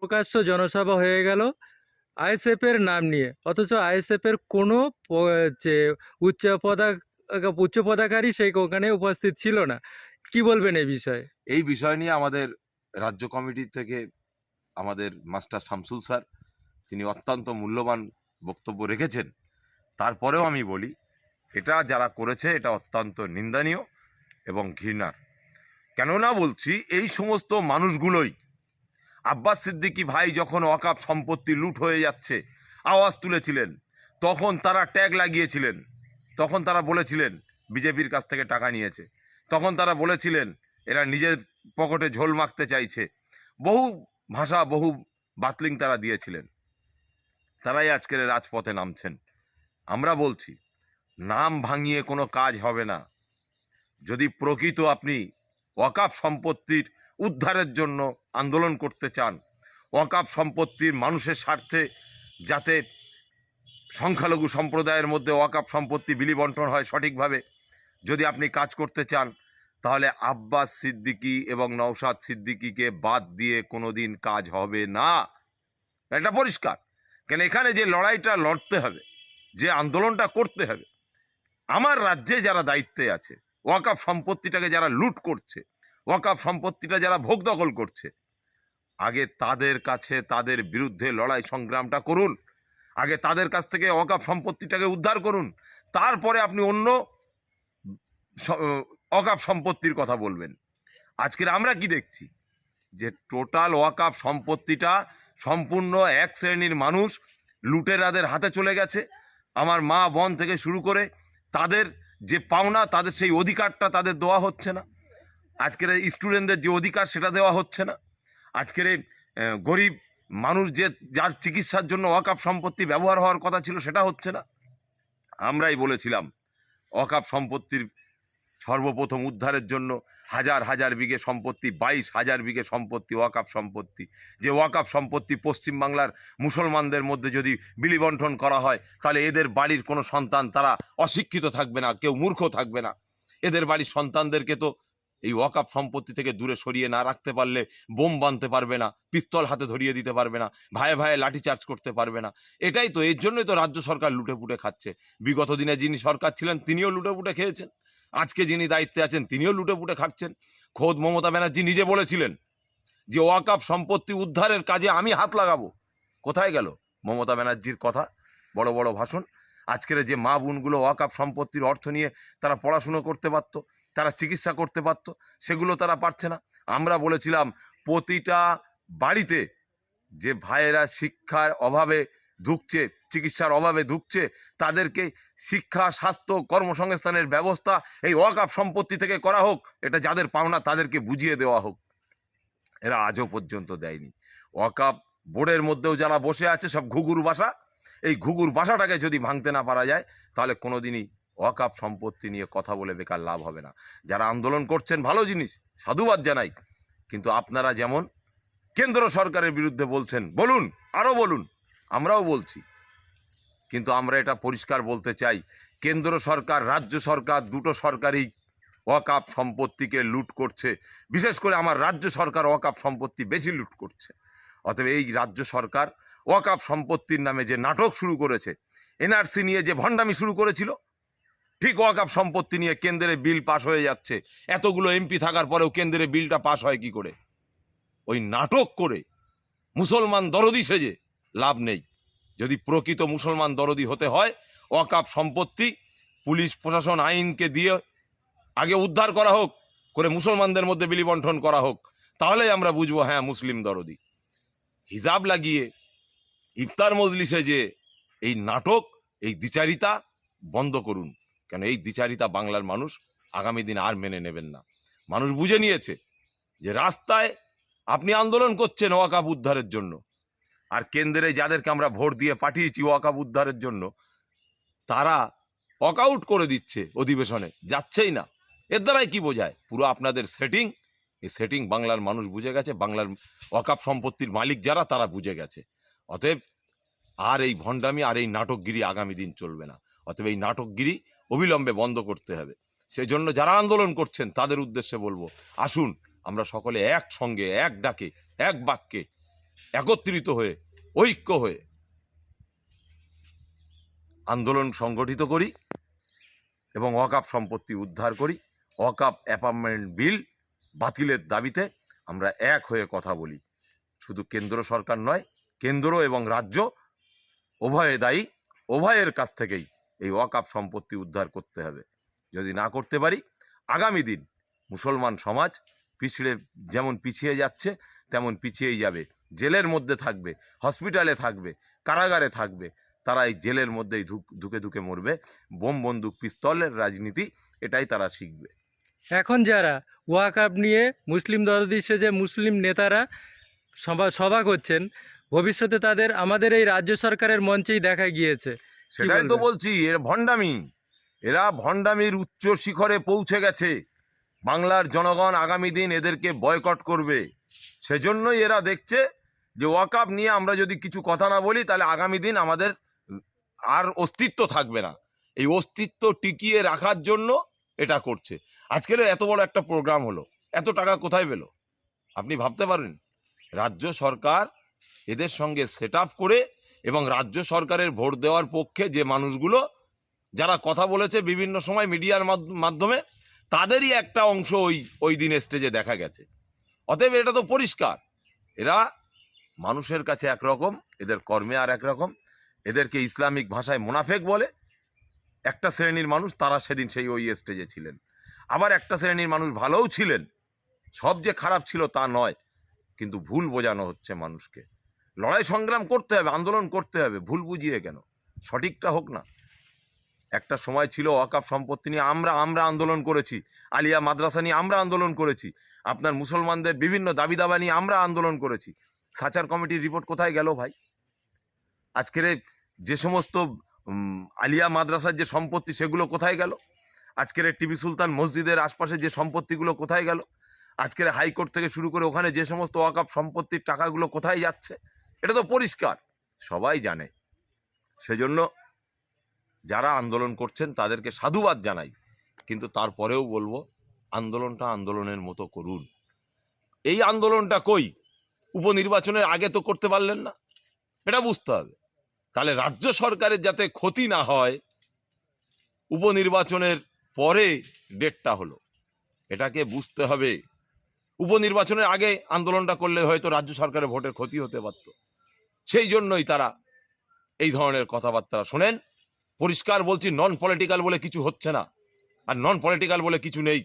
প্রকাশ্য জনসভা হয়ে গেল আইএসএফ এর নাম নিয়ে। অথচ আইএসএফ এর কোনো যে উচ্চ পদা উচ্চ পদাকারী সেই ওখানে উপস্থিত ছিল না। কি বলবেন এই বিষয়ে? এই বিষয় নিয়ে আমাদের রাজ্য কমিটি থেকে আমাদের মাস্টার শামসুল স্যার, তিনি অত্যন্ত মূল্যবান বক্তব্য রেখেছেন। তারপরেও আমি বলি, এটা যারা করেছে, এটা অত্যন্ত নিন্দনীয় এবং ঘৃণার। কেননা বলছি, এই সমস্ত মানুষগুলোই আব্বাস সিদ্দিকী ভাই যখন ওয়াকাপ সম্পত্তি লুট হয়ে যাচ্ছে, আওয়াজ তুলেছিলেন, তখন তারা ট্যাগ লাগিয়েছিলেন, তখন তারা বলেছিলেন, বিজেপির কাছ থেকে টাকা নিয়েছে। তখন তারা বলেছিলেন, এরা নিজের পকেটে ঝোল মাখতে চাইছে। বহু ভাষা, বহু বাতলিং তারা দিয়েছিলেন। তারাই আজকের রাজপথে নামছেন। আমরা বলছি, নাম ভাঙিয়ে কোনো কাজ হবে না। যদি প্রকৃত আপনি ওয়াকাপ সম্পত্তির উদ্ধারের জন্য আন্দোলন করতে চান। ওয়াকাপ সম্পত্তির মানুষের স্বার্থে যাতে সংখ্যালঘু সম্প্রদায়ের মধ্যে ওয়াকাপ সম্পত্তি বিলি বন্টন হয় সঠিকভাবে, যদি আপনি কাজ করতে চান, তাহলে আব্বাস সিদ্দিকী এবং নওশাদ সিদ্দিকীকে বাদ দিয়ে কোনোদিন কাজ হবে না। এটা পরিষ্কার। কেন এখানে যে লড়াইটা লড়তে হবে, যে আন্দোলনটা করতে হবে, আমার রাজ্যে যারা দায়িত্বে আছে ওয়াকাপ সম্পত্তিটাকে যারা লুট করছে ওয়াকাপ সম্পত্তিটা যারা ভোগ দখল করছে, আগে তাদের কাছে তাদের বিরুদ্ধে লড়াই সংগ্রামটা করুন, আগে তাদের কাছ থেকে ওয়াকাপ সম্পত্তিটাকে উদ্ধার করুন, তারপরে আপনি অন্য অকাপ সম্পত্তির কথা বলবেন। আজকের আমরা কি দেখছি? যে টোটাল ওয়াকাপ সম্পত্তিটা সম্পূর্ণ এক শ্রেণির মানুষ লুটেরাদের হাতে চলে গেছে। আমার মা বোন থেকে শুরু করে তাদের যে পাওনা, তাদের সেই অধিকারটা তাদের দেওয়া হচ্ছে না। আজকের স্টুডেন্টদের যে অধিকার সেটা দেওয়া হচ্ছে না। আজকের গরিব মানুষ যে, যার চিকিৎসার জন্য ওয়াকাপ সম্পত্তি ব্যবহার হওয়ার কথা ছিল সেটা হচ্ছে না। আমরাই বলেছিলাম, অকাপ সম্পত্তির সর্বপ্রথম উদ্ধারের জন্য হাজার হাজার বিঘে সম্পত্তি, বাইশ হাজার বিঘে সম্পত্তি ওয়াকাপ সম্পত্তি। যে ওয়াকাপ সম্পত্তি পশ্চিমবাংলার মুসলমানদের মধ্যে যদি বিলিবন্টন করা হয়, তাহলে এদের বাড়ির কোনো সন্তান তারা অশিক্ষিত থাকবে না, কেউ মূর্খ থাকবে না। এদের বাড়ির সন্তানদেরকে তো এই ওয়াকাপ সম্পত্তি থেকে দূরে সরিয়ে না রাখতে পারলে বোম বাঁধতে পারবে না, পিস্তল হাতে ধরিয়ে দিতে পারবে না ভাইয়ে ভাইয়ে লাঠিচার্জ করতে পারবে না। এটাই তো, এর জন্যই তো রাজ্য সরকার লুটে পুটে খাচ্ছে। বিগত দিনে যিনি সরকার ছিলেন, তিনিও লুটে পুটে খেয়েছেন। আজকে যিনি দায়িত্বে আছেন, তিনিও লুটে পুটে খাচ্ছেন। খোদ মমতা ব্যানার্জি নিজে বলেছিলেন যে ওয়াকাপ সম্পত্তি উদ্ধারের কাজে আমি হাত লাগাবো। কোথায় গেল মমতা ব্যানার্জির কথা? বড় বড় ভাষণ। আজকের যে মা বোনগুলো ওয়াকাপ সম্পত্তির অর্থ নিয়ে তারা পড়াশুনো করতে পারত তারা চিকিৎসা করতে পারত, সেগুলো তারা পারছে না। আমরা বলেছিলাম, প্রতিটা বাড়িতে যে ভাইয়েরা শিক্ষার অভাবে ধুকছে, চিকিৎসার অভাবে ধুকছে, তাদেরকে শিক্ষা, স্বাস্থ্য, কর্মসংস্থানের ব্যবস্থা, এই ওয়াকাপ সম্পত্তি থেকে করা হোক, এটা যাদের পাওনা তাদেরকে বুঝিয়ে দেওয়া হোক। এরা আজও পর্যন্ত দেয়নি। ওয়াকাপ বোর্ডের মধ্যেও যারা বসে আছে, সব ঘুঘুর বাসা, এই ঘুঘুর বাসাটাকে যদি ভাঙতে না পারা যায়, তাহলে কোনোদিনই ওয়াকাপ সম্পত্তি নিয়ে কথা বলে বেকার লাভ হবে না। যারা আন্দোলন করছেন, ভালো জিনিস, সাধুবাদ জানাই। কিন্তু আপনারা যেমন কেন্দ্র সরকারের বিরুদ্ধে বলছেন, বলুন, আরও বলুন, আমরাও বলছি। কিন্তু আমরা এটা পরিষ্কার বলতে চাই, কেন্দ্র সরকার, রাজ্য সরকার, দুটো সরকারই ওয়াকাপ সম্পত্তিকে লুট করছে। বিশেষ করে আমার রাজ্য সরকার ওয়াকাপ সম্পত্তি বেশি লুট করছে। অতএব এই রাজ্য সরকার ওয়াকাপ সম্পত্তির নামে যে নাটক শুরু করেছে, এনআরসি নিয়ে যে ভণ্ডামি শুরু করেছিল ঠিক ওয়াকাপ সম্পত্তি নিয়ে কেন্দ্রে বিল পাশ হয়ে যাচ্ছে। এতগুলো এমপি থাকার পরেও কেন্দ্রে বিলটা পাশ হয় কি করে? ওই নাটক করে মুসলমান দরদি সেজে লাভ নেই। যদি প্রকৃত মুসলমান দরদি হতে হয় ওয়াকাপ সম্পত্তি পুলিশ, প্রশাসন, আইনকে দিয়ে আগে উদ্ধার করা হোক, করে মুসলমানদের মধ্যে বিলিবন্টন করা হোক, তাহলেই আমরা বুঝব হ্যাঁ মুসলিম দরদি। হিজাব লাগিয়ে, ইফতার মজলিসে যে এই নাটক, এই দ্বিচারিতা বন্ধ করুন। কেন এই দ্বিচারিতা বাংলার মানুষ আগামী দিন আর মেনে নেবেন না। মানুষ বুঝে নিয়েছে যে রাস্তায় আপনি আন্দোলন করছেন ওয়াকাপ উদ্ধারের জন্য। আর কেন্দ্রে যাদেরকে আমরা ভোট দিয়ে পাঠিয়েছি ওয়াকাপ উদ্ধারের জন্য, তারা ওয়াকআউট করে দিচ্ছে অধিবেশনে, যাচ্ছেই না। এর দ্বারাই কি বোঝায়? পুরো আপনাদের সেটিং এই সেটিং বাংলার মানুষ বুঝে গেছে, বাংলার ওয়াকাপ সম্পত্তির মালিক যারা, তারা বুঝে গেছে। অতএব আর এই ভণ্ডামি আর এই নাটকগিরি আগামী দিন চলবে না। অতএব এই নাটকগিরি অবিলম্বে বন্ধ করতে হবে। সেই জন্য যারা আন্দোলন করছেন, তাদের উদ্দেশ্যে বলব, আসুন আমরা সকলে একসঙ্গে, এক ডাকে, এক বাক্যে একত্রিত হয়ে, ঐক্য হয়ে আন্দোলন সংগঠিত করি এবং অকাপ সম্পত্তি উদ্ধার করি। ওয়াকাপ অ্যাপার্টমেন্ট বিল বাতিলের দাবিতে আমরা এক হয়ে কথা বলি। শুধু কেন্দ্র সরকার নয়, কেন্দ্র এবং রাজ্য উভয়ে দায়ী, উভয়ের কাছ থেকেই এই ওয়াকাপ সম্পত্তি উদ্ধার করতে হবে। যদি না করতে পারি, আগামী দিন মুসলমান সমাজ পিছড়ে যেমন পিছিয়ে যাচ্ছে, তেমন পিছিয়েই যাবে। জেলের মধ্যে থাকবে, হসপিটালে থাকবে, কারাগারে থাকবে। তারা এই জেলের মধ্যেই ধুক, ধুকে মরবে। বোম, বন্দুক পিস্তলের রাজনীতি, এটাই তারা শিখবে। এখন যারা ওয়াকাপ নিয়ে মুসলিম দলদি যে মুসলিম নেতারা সভা সভা করছেন, ভবিষ্যতে তাদের আমাদের এই রাজ্য সরকারের মঞ্চেই দেখা গিয়েছে। সেটাই তো বলছি এর ভণ্ডামি। এরা ভণ্ডামির উচ্চ শিখরে পৌঁছে গেছে। বাংলার জনগণ আগামী দিন এদেরকে বয়কট করবে। সেজন্যই এরা দেখছে যে ওয়াকাপ নিয়ে আমরা যদি কিছু কথা না বলি তাহলে আগামী দিন আমাদের আর অস্তিত্ব থাকবে না। এই অস্তিত্ব টিকিয়ে রাখার জন্য এটা করছে। আজকের এত বড় একটা প্রোগ্রাম হলো। এত টাকা কোথায় পেল? আপনি ভাবতে পারেন। রাজ্য সরকার এদের সঙ্গে সেট করে এবং রাজ্য সরকারের ভোট দেওয়ার পক্ষে যে মানুষগুলো, যারা কথা বলেছে বিভিন্ন সময় মিডিয়ার মাধ্য- মাধ্যমে, তাদেরই একটা অংশ ওই ওই দিন স্টেজে দেখা গেছে। অতএব এটা তো পরিষ্কার। এরা মানুষের কাছে একরকম, এদের কর্মে আর একরকম, এদেরকে ইসলামিক ভাষায় মোনাফেক বলে। একটা শ্রেণির মানুষ, তারা সেদিন সেই ওই স্টেজে ছিলেন। আবার একটা শ্রেণির মানুষ ভালোও ছিলেন। সব যে খারাপ ছিল তা নয়, কিন্তু ভুল বোঝানো হচ্ছে মানুষকে। লড়াই সংগ্রাম করতে হবে, আন্দোলন করতে হবে, ভুল বুঝিয়ে কেন? সঠিকটা হোক না। একটা সময় ছিল ওয়াকাফ সম্পত্তি নিয়ে আমরা আমরা আন্দোলন করেছি। আলিয়া মাদ্রাসা নিয়ে আমরা আন্দোলন করেছি। আপনার মুসলমানদের বিভিন্ন দাবি দাবা নিয়ে আমরা আন্দোলন করেছি। সাচার কমিটির রিপোর্ট কোথায় গেল ভাই? আজকের যে সমস্ত আলিয়া মাদ্রাসার যে সম্পত্তি, সেগুলো কোথায় গেল? আজকের টিপু সুলতান মসজিদের আশপাশে যে সম্পত্তিগুলো কোথায় গেল? আজকের হাইকোর্ট থেকে শুরু করে ওখানে যে সমস্ত ওয়াকাপ সম্পত্তির টাকাগুলো কোথায় যাচ্ছে? এটা তো পরিষ্কার। সবাই জানে। সেজন্য যারা আন্দোলন করছেন, তাদেরকে সাধুবাদ জানাই। কিন্তু তারপরেও বলব, আন্দোলনটা আন্দোলনের মতো করুন। এই আন্দোলনটা কই? উপনির্বাচনের আগে তো করতে পারলেন না। এটা বুঝতে হবে। তাহলে রাজ্য সরকারের যাতে ক্ষতি না হয়, উপনির্বাচনের পরে ডেটটা হলো। এটাকে বুঝতে হবে। উপনির্বাচনের আগে আন্দোলনটা করলে হয়তো রাজ্য সরকারের ভোটের ক্ষতি হতে পারত। সেই জন্যই তারা এই ধরনের কথাবার্তা শোনেন। পরিষ্কার বলছি নন পলিটিক্যাল বলে কিছু হচ্ছে না। আর নন পলিটিক্যাল বলে কিছু নেই।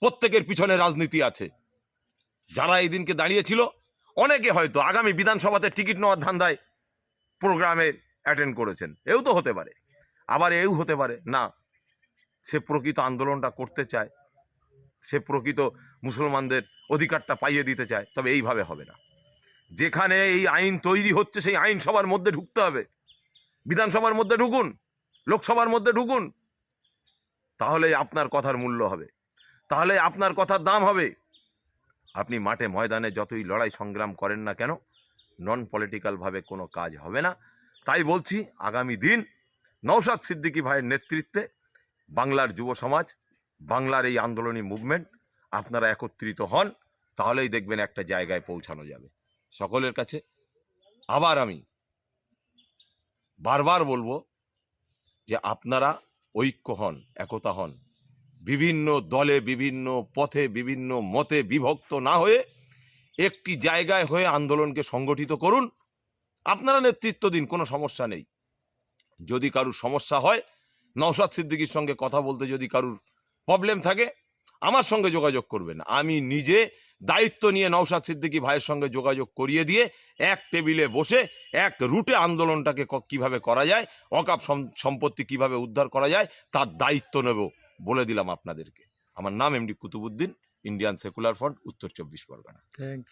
প্রত্যেকের পিছনে রাজনীতি আছে। যারা এই দিনকে দাঁড়িয়েছিল, অনেকে হয়তো আগামী বিধানসভাতে টিকিট নেওয়ার ধান্দায় প্রোগ্রামে অ্যাটেন্ড করেছেন। এও তো হতে পারে। আবার এও হতে পারে। না, সে প্রকৃত আন্দোলনটা করতে চায়। সে প্রকৃত মুসলমানদের অধিকারটা পাইয়ে দিতে চায়। তবে এইভাবে হবে না। যেখানে এই আইন তৈরি হচ্ছে, সেই আইন সবার মধ্যে ঢুকতে হবে। বিধানসভার মধ্যে ঢুকুন, লোকসভার মধ্যে ঢুকুন। তাহলে আপনার কথার মূল্য হবে। তাহলে আপনার কথার দাম হবে। আপনি মাঠে ময়দানে যতই লড়াই সংগ্রাম করেন না কেন নন পলিটিক্যালভাবে কোনো কাজ হবে না। তাই বলছি, আগামী দিন নৌসাদ সিদ্দিকী ভাইয়ের নেতৃত্বে বাংলার যুব সমাজ, বাংলার এই আন্দোলনী মুভমেন্ট আপনারা একত্রিত হন, তাহলেই দেখবেন একটা জায়গায় পৌঁছানো যাবে। সকলের কাছে। আবার আমি বারবার বলব যে আপনারা ঐক্য হন, একতা হন। বিভিন্ন দলে, বিভিন্ন পথে, বিভিন্ন মতে বিভক্ত না হয়ে একটি জায়গায় হয়ে আন্দোলনকে সংগঠিত করুন। আপনারা নেতৃত্ব দিন, কোনো সমস্যা নেই। যদি কারুর সমস্যা হয়, নওশাদ সিদ্দিকীর সঙ্গে কথা বলতে যদি কারুর প্রবলেম থাকে আমার সঙ্গে যোগাযোগ করবেন। আমি নিজে দায়িত্ব নিয়ে নওশাদ সিদ্দিকি ভাইয়ের সঙ্গে যোগাযোগ করিয়ে দিয়ে এক টেবিলে বসে এক রুটে আন্দোলনটাকে কীভাবে করা যায়, অকাপ সম্পত্তি কীভাবে উদ্ধার করা যায়, তার দায়িত্ব নেব বলে দিলাম আপনাদেরকে। আমার নাম MD Qutubuddin Indian secular front, Uttar Chabbish Pargana. Thank you